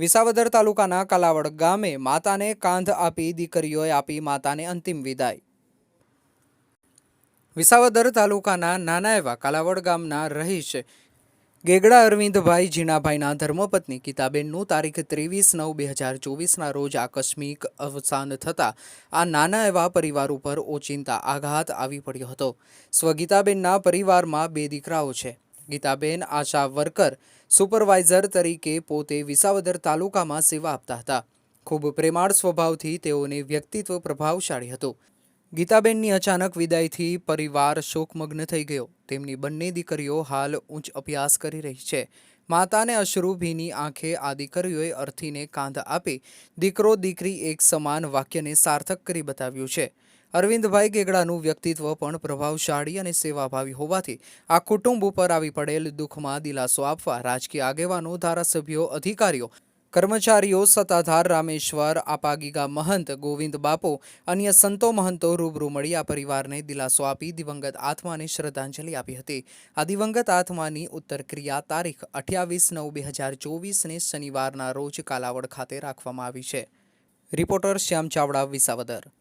વિસાવદર તાલુકાના કલાવડ ગામે માતાને કાંધ આપી દીકરીઓએ આપી માતાને અંતિમ વિદાય. વિસાવદર તાલુકાના નાના એવા કાલાવડ ગામના રહીશ ગેગડા અરવિંદભાઈ જીણાભાઈના ધર્મપત્ની ગીતાબેનનું તારીખ ત્રેવીસ નવ બે હજાર ચોવીસના રોજ આકસ્મિક અવસાન થતાં આ નાના એવા પરિવાર ઉપર ઓચિંતા આઘાત આવી પડ્યો હતો. સ્વગીતાબેનના પરિવારમાં બે દીકરાઓ છે. ગીતાબેન આશા વર્કર સુપરવાઇઝર તરીકે પોતે વિસાવદર તાલુકામાં સેવા આપતા હતા. ખૂબ પ્રેમાળ સ્વભાવથી તેઓને વ્યક્તિત્વ પ્રભાવશાળી હતું. ગીતાબેનની અચાનક વિદાયથી પરિવાર શોકમગ્ન થઈ ગયો. તેમની બંને દીકરીઓ હાલ ઉચ્ચ અભ્યાસ કરી રહી છે. માતાને અશ્રુભીની આંખે આ દીકરીઓએ અર્થીને કાંધ આપી દીકરો દીકરી એક સમાન વાક્યને સાર્થક કરી બતાવ્યું છે. અરવિંદભાઈ ગેગડાનું વ્યક્તિત્વ પણ પ્રભાવશાળી અને સેવાભાવી હોવાથી આ કુટુંબ ઉપર આવી પડેલ દુઃખમાં દિલાસો આપવા રાજકીય આગેવાનો, ધારાસભ્યો, અધિકારીઓ કર્મચારીઓ, સત્તાધાર રામેશ્વર, આપાગીગા મહંત, ગોવિંદ બાપો, અન્ય સંતો મહંતો રૂબરૂ મળી આ પરિવારને દિલાસો આપી દિવંગત આત્માને શ્રદ્ધાંજલિ આપી હતી. આ દિવંગત આત્માની ઉત્તર ક્રિયા તારીખ અઠ્યાવીસ નવ બે હજાર ચોવીસને શનિવારના રોજ કાલાવડ ખાતે રાખવામાં આવી છે. રિપોર્ટર શ્યામ ચાવડા, વિસાવદર.